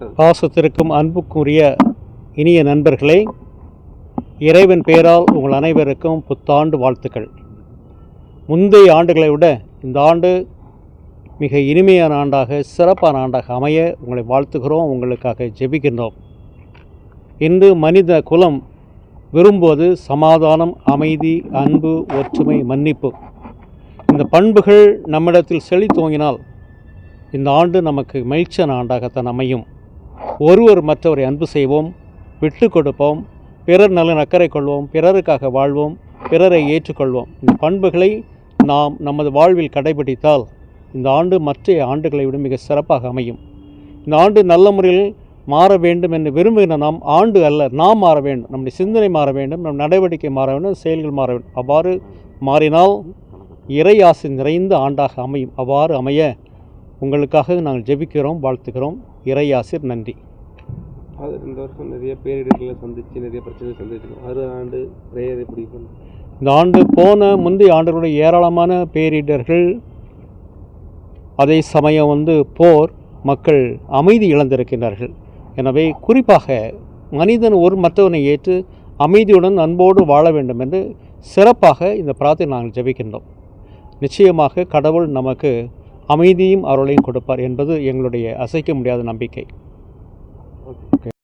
பாசத்திற்கும் அன்புக்குரிய இனிய நண்பர்களே இறைவன் பெயரால் உங்கள் அனைவருக்கும் புத்தாண்டு வாழ்த்துக்கள். முந்தைய ஆண்டுகளை விட இந்த ஆண்டு மிக இனிமையான ஆண்டாக சிறப்பான ஆண்டாக அமைய உங்களை வாழ்த்துகிறோம் உங்களுக்காக ஜெபிக்கின்றோம். இன்று மனித குலம் விரும்புவது சமாதானம் அமைதி அன்பு ஒற்றுமை மன்னிப்பு. இந்த பண்புகள் நம்மிடத்தில் செழித்தோங்கினால் இந்த ஆண்டு நமக்கு மகிழ்ச்சியான ஆண்டாகத்தான் அமையும். ஒருவர் மற்றவரை அன்பு செய்வோம் விட்டு கொடுப்போம் பிறர் நலன் அக்கறை கொள்வோம் பிறருக்காக வாழ்வோம் பிறரை ஏற்றுக்கொள்வோம். இந்த பண்புகளை நாம் நமது வாழ்வில் கடைபிடித்தால் இந்த ஆண்டு மற்ற ஆண்டுகளை விட மிக சிறப்பாக அமையும். இந்த ஆண்டு நல்ல முறையில் மாற வேண்டும் என்று விரும்புகிற நாம் ஆண்டு அல்ல நாம் மாற வேண்டும். நம்முடைய சிந்தனை மாற வேண்டும் நம் நடவடிக்கை மாற வேண்டும் செயல்கள் மாற வேண்டும். அவ்வாறு மாறினால் இறை ஆசை நிறைந்த ஆண்டாக அமையும். அவ்வாறு அமைய உங்களுக்காக நாங்கள் ஜெபிக்கிறோம் வாழ்த்துக்கிறோம் இறை ஆசிர் நன்றி. அது இந்த வருஷம் நிறைய பேரிடர்களை சந்திச்சு நிறைய பிரச்சனை சந்திச்சிருக்கோம் அறுபது ஆண்டு பிரேயர் எப்படி இந்த ஆண்டு போன முந்தைய ஆண்டுகளுடைய ஏராளமான பேரிடர்கள் அதே சமயம் வந்து போர் மக்கள் அமைதி இழந்திருக்கின்றார்கள். எனவே குறிப்பாக மனிதன் ஒரு மற்றவனை ஏற்று அமைதியுடன் அன்போடு வாழ வேண்டும் என்று சிறப்பாக இந்த பிரார்த்தனை நாங்கள் ஜெபிக்கின்றோம். நிச்சயமாக கடவுள் நமக்கு அமைதியும் அருளையும் கொடுப்பார் என்பது எங்களுடைய அசைக்க முடியாத நம்பிக்கை.